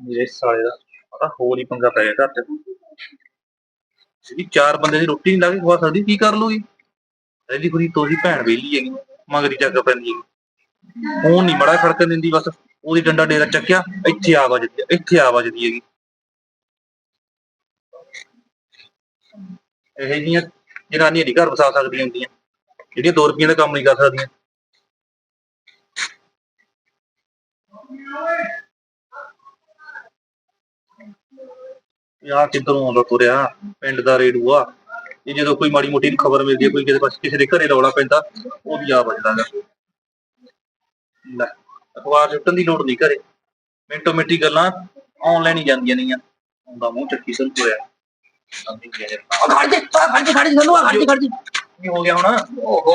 ਮੇਰੇ ਸਾਲੇ ਦਾ ਪਤਾ ਹੋਰ ਹੀ ਪੰਗਾ ਪੈ ਗਿਆ ਘਰ ਚ ਜਿਹੜੀ ਚਾਰ ਬੰਦੇ ਦੀ ਰੋਟੀ ਨਹੀਂ ਲਾ ਕੇ ਖਵਾ ਸਕਦੀ, ਕੀ ਕਰ ਲੂਗੀ ਇਹਦੀ ਕੁੜੀ ਤੋਰੀ ਭੈਣ ਵੇਲੀ ਹੈਗੀ, ਮਗਰੀ ਜੱਗ ਪੈਂਦੀ ਹੈਗੀ। ਫੋਨ ਨਹੀਂ ਮੜਾ ਖੜਕਣ ਦਿੰਦੀ, ਬਸ ਉਹਦੀ ਡੰਡਾ ਡੇਰਾ ਚੱਕਿਆ, ਇੱਥੇ ਆ ਵੱਜਦੀ ਇੱਥੇ ਆ ਵੱਜਦੀ ਹੈਗੀ। ਇਹ ਜਿਹੀਆਂ ਜਨਾਨੀਆਂ ਨਹੀਂ ਘਰ ਵਸਾ ਸਕਦੀਆਂ ਹੁੰਦੀਆਂ, ਜਿਹੜੀਆਂ 2 ਰੁਪਈਆਂ ਦਾ ਕੰਮ ਨਹੀਂ ਕਰ ਸਕਦੀਆਂ। ਯਾ ਕਿੱਧਰੋਂ ਆਉਂਦਾ ਤੁਰਿਆ ਪਿੰਡ ਦਾ ਰੇਡੂ ਆ ਇਹ ਜਦੋਂ ਕੋਈ ਮਾੜੀ ਮੋਟੀ ਖਬਰ ਮਿਲਦੀ ਹੈ ਕੋਈ ਕਿਸੇ ਪਾਸੇ ਕਿਸੇ ਦੇ ਘਰੇ ਰੌਲਾ ਪੈਂਦਾ ਉਹ ਵੀ ਆ ਵੱਜਦਾਗਾ ਲੈ ਅਖਬਾਰ ਸੁੱਟਣ ਦੀ ਲੋੜ ਨਹੀਂ ਘਰੇ। ਮਿੰਟੋ ਮਿੰਟੀ ਗੱਲਾਂ ਆਨਲਾਈਨ ਹੀ ਜਾਂਦੀਆਂ ਨਹੀਂਆਂ ਆਉਂਦਾ ਮੂੰਹ ਚੱਕੀ ਸਰ ਤੁਰਿਆ ਅੰਦੀ ਗਿਆ ਖੜ ਜਾ ਖੜ ਜਾ ਖੜ ਜਾ ਸਾਨੂੰ ਖੜ ਜਾ ਖੜ ਜਾ। ਕੀ ਹੋ ਗਿਆ ਹੁਣ? ਓਹੋ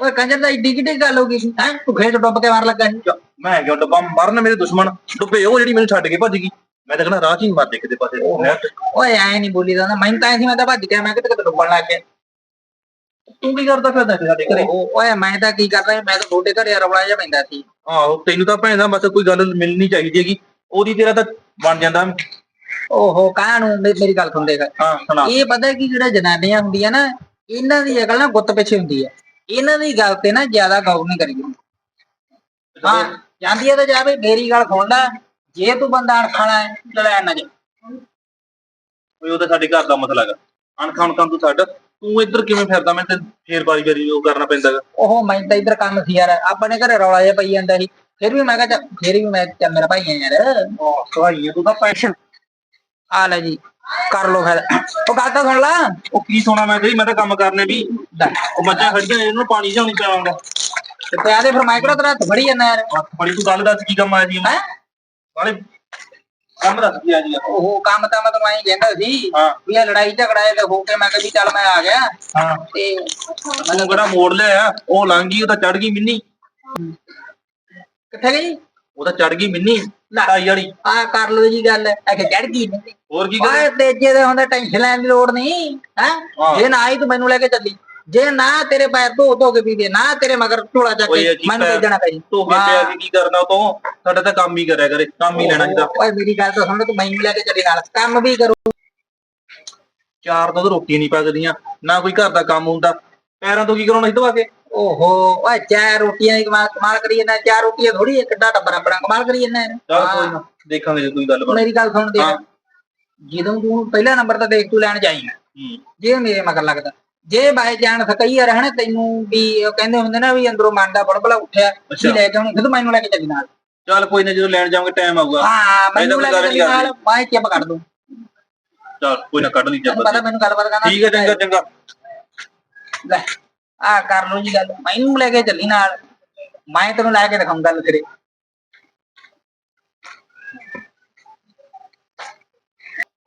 ਓਏ ਕੰਜਰ ਦਾ ਏਡੀ ਕਿੱਡੀ ਗੱਲ ਹੋ ਗਈ ਸੀ ਹੈ? ਤੂੰ ਖੇਤ ਡੁੱਬ ਕੇ ਮਾਰ ਲੱਗਾ ਸੀ। ਮੈਂ ਕਿਉਂ ਡੱਬਾ ਮਰਨ ਮੇਰੇ ਦੁਸ਼ਮਣ। ਡੁੱਬੇ ਉਹ ਜਿਹੜੀ ਮੈਨੂੰ ਛੱਡ ਕੇ ਭੱਜ ਗਈ। ਮੈਂ ਤਾਂ ਕਹਿੰਦਾ ਰਾਹ 'ਚ ਹੀ ਮਰ ਜੇ ਕਿਤੇ ਪਾਸੇ। ਓਏ ਐ ਨਹੀਂ ਬੋਲੀ ਦਾ ਮੈਂ ਤਾਂ ਐ ਸੀ ਮੈਂ ਤਾਂ ਭੱਜ ਗਿਆ ਮੈਂ ਕਿਤੇ ਕਿਤੇ ਡੁੱਬਣ ਲੱਗ ਗਿਆ। ਤੂੰ ਕੀ ਕਰਦਾ ਫਿਰਦਾ ਸੀ ਸਾਡੇ ਘਰੇ? ਓਏ ਮੈਂ ਤਾਂ ਕੀ ਕਰਦਾ ਸੀ, ਮੈਂ ਤਾਂ ਤੁਹਾਡੇ ਘਰੇ ਰੌਲਾ ਜਿਹਾ ਪੈਂਦਾ ਸੀ। ਆਹੋ ਤੈਨੂੰ ਤਾਂ ਭੈਣ ਦਾ ਬਸ ਕੋਈ ਗੱਲ ਮਿਲਣੀ ਚਾਹੀਦੀ ਹੈਗੀ। ਉਹਦੀ ਤੇਰਾ ਤਾਂ ਬਣ ਜਾਂਦਾ। ਓਹੋ ਕਾਹਨੂੰ? ਮੇ- ਮੇਰੀ ਗੱਲ ਸੁਣ ਦੇਖ। ਹਾਂ ਸੁਣਾ। ਇਹ ਪਤਾ ਕੀ ਜਿਹੜਾ ਜਨਾਨੀਆਂ ਹੁੰਦੀਆਂ ਨਾ ਇਹਨਾਂ ਦੀ ਅਕਲ ਨਾ ਗੁੱਤ ਪਿੱਛੇ ਹੁੰਦੀ ਹੈ ਇਹਨਾਂ ਦੀ ਗੱਲ ਤੇ ਨਾ ਜ਼ਿਆਦਾ ਗੌਰ ਨਹੀਂ ਕਰੀਦੀ ਹਾਂ ਜਾਂਦੀ ਹੈ ਤਾਂ ਜਾਵੇ ਮੇਰੀ ਗੱਲ ਸੁਣ ਲੈ। ਜੇ ਤੂੰ ਬੰਦਾ ਅਣਖਾਣਾ ਹੈ ਲੜਾਈ ਨਾ ਜਾ। ਉਹ ਤਾਂ ਸਾਡੇ ਘਰ ਦਾ ਮਸਲਾ ਹੈਗਾ। ਅਣਖਾਂ ਅਣਖਾਂ ਤੂੰ ਛੱਡ। ਤੂੰ ਇੱਧਰ ਕਿਵੇਂ ਫਿਰਦਾ? ਮੈਂ ਤੇ ਫੇਰ ਬਾਰੀ ਬਾਰੀ ਉਹ ਕਰਨਾ ਪੈਂਦਾ ਗਾ ਉਹ ਮੈਂ ਤਾਂ ਇੱਧਰ ਕੰਮ ਸੀ ਯਾਰ। ਆਪਣੇ ਘਰੇ ਰੌਲਾ ਜਿਹਾ ਪਈ ਜਾਂਦਾ ਸੀ। ਫਿਰ ਵੀ ਮੈਂ ਕਿਹਾ ਚੱਲ ਫਿਰ ਵੀ ਮੈਂ ਚੱਲ ਮੇਰਾ ਭਾਈ ਹੈ ਯਾਰ। ਆਹ ਸਹਾਈ ਤੂੰ ਤਾਂ ਪੈਸ਼ਨ ਆ ਲੈ ਜੀ ਕਰ ਲੋ ਫਿਰ। ਉਹ ਗੱਲ ਤਾਂ ਸੁਣ ਲਾ। ਉਹ ਕੀ ਸੋਣਾ ਮੈਂ ਕਹੀ ਮੈਂ ਤਾਂ ਕੰਮ ਕਰਨੇ ਵੀ। ਉਹ ਬੱਚਾ ਖੜੀਆਂ ਇਹਨਾਂ ਪਾਣੀ ਜਾਉਣੀ ਪਿਆਵਾਂਗਾ ਤੇ ਪਿਆ ਦੇ ਫਿਰ ਮੈਂ ਕਿਹੜਾ ਤੇਰਾ ਹੱਥ ਫੜੀ ਜਾਂਦਾ ਯਾਰ। ਫੜੀ ਤੂੰ ਗੱਲ ਦੱਸ ਕੀ ਕੰਮ ਆਇਆ ਜੀ ਹੈ? ਨਾਲੇ ਕੰਮ ਦੱਸ ਕੀ ਆ ਜੀ? ਉਹ ਕੰਮ ਤਾਂ ਮੈਂ ਤੈਨੂੰ ਐਂ ਕਹਿੰਦਾ ਸੀ ਹਾਂ। ਵੀ ਇਹ ਲੜਾਈ ਝਗੜਾ ਇਹ ਹੋ ਕੇ ਮੈਂ ਕਿਹਾ ਵੀ ਚੱਲ ਮੈਂ ਆ ਗਿਆ। ਹਾਂ। ਤੇ ਮੈਨੂੰ ਕਿਹੜਾ ਮੋੜ ਲਿਆ? ਉਹ ਲੰਘ ਗਈ ਉਹ ਤਾਂ ਚੜ ਗਈ ਮਿੰਨੀ। ਕਿੱਥੇ ਗਈ? ਉਹ ਤਾਂ ਚੜ ਗਈ ਮਿੰਨੀ ਢਾਈ ਵਾਲੀ। ਆ ਕਰ ਲੋ ਜੀ ਗੱਲ। ਐ ਕਿ ਚੜ ਗਈ ਨਹੀਂ ਹੋਰ ਕੀ ਕਰ ਓਏ ਤੇਜੇ ਦੇ ਹੁੰਦੇ ਟੈਨਸ਼ਨ ਲੈਣ ਦੀ ਲੋੜ ਨਹੀਂ ਹੈ? ਹਾਂ। ਜੇ ਨਾ ਆਈ ਤੂੰ ਮੈਨੂੰ ਲੈ ਕੇ ਚੱਲੀ। ਜੇ ਨਾ ਤੇਰੇ ਪੈਰ ਧੋ ਧੋ ਕੇ ਪੀਵੇ ਨਾ ਤੇਰੇ ਮਗਰ ਝੋਲਾ ਚੱਕ ਓਏ ਕੇ ਮੈਨੂੰ ਪੈਰ ਭੇਜਣਾ ਪਈ ਤੂੰ ਕੇ ਪਿਆ ਸੀ ਕੀ ਕਰਨਾ ਉਹ ਤੋਂ? ਸਾਡਾ ਤਾਂ ਕੰਮ ਹੀ ਕਰਿਆ ਕਰੇ ਕੰਮ ਹੀ ਲੈਣਾ ਜਿੱਦਾਂ ਓਏ ਮੇਰੀ ਗੱਲ ਤਾਂ ਸੁਣ ਤੂੰ ਮੈਨੂੰ ਲੈ ਕੇ ਚੱਲੀ ਨਾਲ ਕੰਮ ਵੀ ਕਰੂ। ਚਾਰ ਤੋਂ ਤਾਂ ਰੋਟੀਆਂ ਨਹੀਂ ਪੱਕਦੀਆਂ ਨਾ ਕੋਈ ਘਰ ਦਾ ਕੰਮ ਹੁੰਦਾ। ਪੈਰਾਂ ਤੋਂ ਕੀ ਕਰਾਉਣਾ ਸੀ ਦਵਾ ਕੇ? ਓਹੋ ਓਏ ਚਾਰ ਰੋਟੀਆਂ ਦੀ ਕਮਾਲ ਕਮਾਲ ਕਰੀ ਜਾਂਦਾ ਚਾਰ ਰੋਟੀਆਂ ਥੋੜੀ ਇੱਕ ਕਿੱਡਾ ਟੱਬਰ ਆਪਣਾ ਕਮਾਲ ਕਰੀ ਜਾਂਦਾ ਚੱਲ ਕੋਈ ਨਾ ਦੇਖਾਂਗੇ ਜੇ ਕੋਈ ਗੱਲ ਬਣ ਮੇਰੀ ਗੱਲ ਸੁਣ ਦੇ। ਜਦੋਂ ਤੂੰ ਪਹਿਲਾ ਨੰਬਰ ਤਾਂ ਦੇਖ ਤੂੰ ਲੈਣ ਜਾਈਂ। ਜੇ ਮੇਰੇ ਮਗਰ ਲੱਗਦਾ। ਜੇ ਬਾਈ ਜਾਨ ਕਈ ਵਾਰ ਹਨਾ ਤੈਨੂੰ ਵੀ ਕਹਿੰਦੇ ਹੁੰਦੇ ਨਾ ਵੀ ਅੰਦਰੋਂ ਮਨ ਦਾ ਬੜਬੜਾ ਉੱਠਿਆ ਵੀ ਲੈ ਕੇ ਤੂੰ ਮੈਨੂੰ ਲੈ ਕੇ ਚੱਲੀ ਨਾਲ। ਚੱਲ ਕੋਈ ਨਾ ਜਦੋਂ ਲੈਣ ਜਾਵਾਂਗੇ ਟਾਈਮ ਆਊਗਾ। ਹਾਂ ਮੈਨੂੰ ਲੈ ਕੋਈ ਕੇ ਗੱਲ ਚੱਲੀ ਨਹੀਂ ਨਾਲ ਮੈਂ ਚਿਪ ਕੱਢ ਦੂੰ। ਚੱਲ ਕੋਈ ਨਾ ਕੱਢ ਲਈ ਤੈਨੂੰ ਚੱਲ ਪਤਾ ਮੈਨੂੰ ਗੱਲਬਾਤ ਕਰਨਾ ਠੀਕ ਹੈ ਚੰਗਾ ਚੰਗਾ। ਲੈ ਆ ਕਰ ਲੋ ਜੀ ਗੱਲ। ਮੈਨੂੰ ਲੈ ਕੇ ਚੱਲੀ ਨਾਲ। ਮੈਂ ਤੈਨੂੰ ਲੈ ਕੇ ਦਿਖਾਉਂ ਗੱਲ ਤੇਰੇ।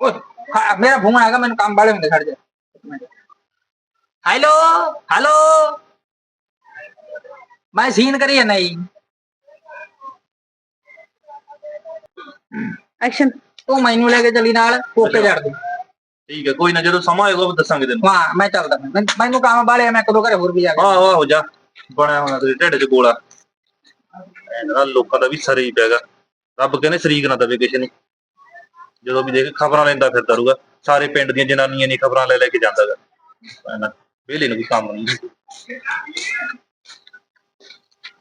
ਓਏ ਹਾਂ, ਮੇਰਾ ਫੋਨ ਆਗਾ ਮੈਨੂੰ ਕੰਮ ਵਾਲੇ ਹੁੰਦੇ ਖੜ ਜਾ। ਹੈਲੋ ਹੈਲੋ ਮੈਂ ਸੀਨ ਕਰੀ ਜਾਂਦਾ ਜੀ। ਐਕਸ਼ਨ ਤੂੰ ਮੈਨੂੰ ਲੈ ਕੇ ਚੱਲੀ ਨਾਲ ਕੋਕੇ ਜੜ ਦੇ ਠੀਕ ਹੈ ਕੋਈ ਨਾ ਜਦੋਂ ਸਮਾਂ ਆਏਗਾ ਉਹ ਦੱਸਾਂਗੇ ਤੈਨੂੰ। ਹਾਂ ਮੈਂ ਚੱਲਦਾ। ਮੈਂ- ਮੈਨੂੰ ਕੰਮ ਵਾਲੇ ਆ, ਮੈਂ ਕਦੋਂ ਘਰੇ ਹੋਰ ਵੀ ਜਾ ਕੇ ਆਹੋ ਆਹੋ ਜਾ। ਬਣਿਆ ਹੋਣਾ ਤੇਰੇ ਢਿੱਡ 'ਚ ਗੋਲਾ। ਇਹਨਾਂ ਲੋਕਾਂ ਦਾ ਵੀ ਸਰੇ ਹੀ ਪੈਗਾ ਰੱਬ ਕਹਿੰਦੇ ਸ਼ਰੀਕ ਨਾ ਦਵੇ ਕਿਸੇ ਨੂੰ। ਜਦੋਂ ਵੀ ਦੇਖ ਖਬਰਾਂ ਲੈਂਦਾ ਫਿਰਦਾ ਰਹੂਗਾ। ਸਾਰੇ ਪਿੰਡ ਦੀਆਂ ਜਨਾਨੀਆਂ ਨੇ ਖਬਰਾਂ ਲੈ ਲੈ ਕੇ ਜਾਂਦਾਗਾ। ਇਹਨਾਂ ਵੇਲੇ ਨੂੰ ਵੀ ਕੰਮ ਨਹੀਂ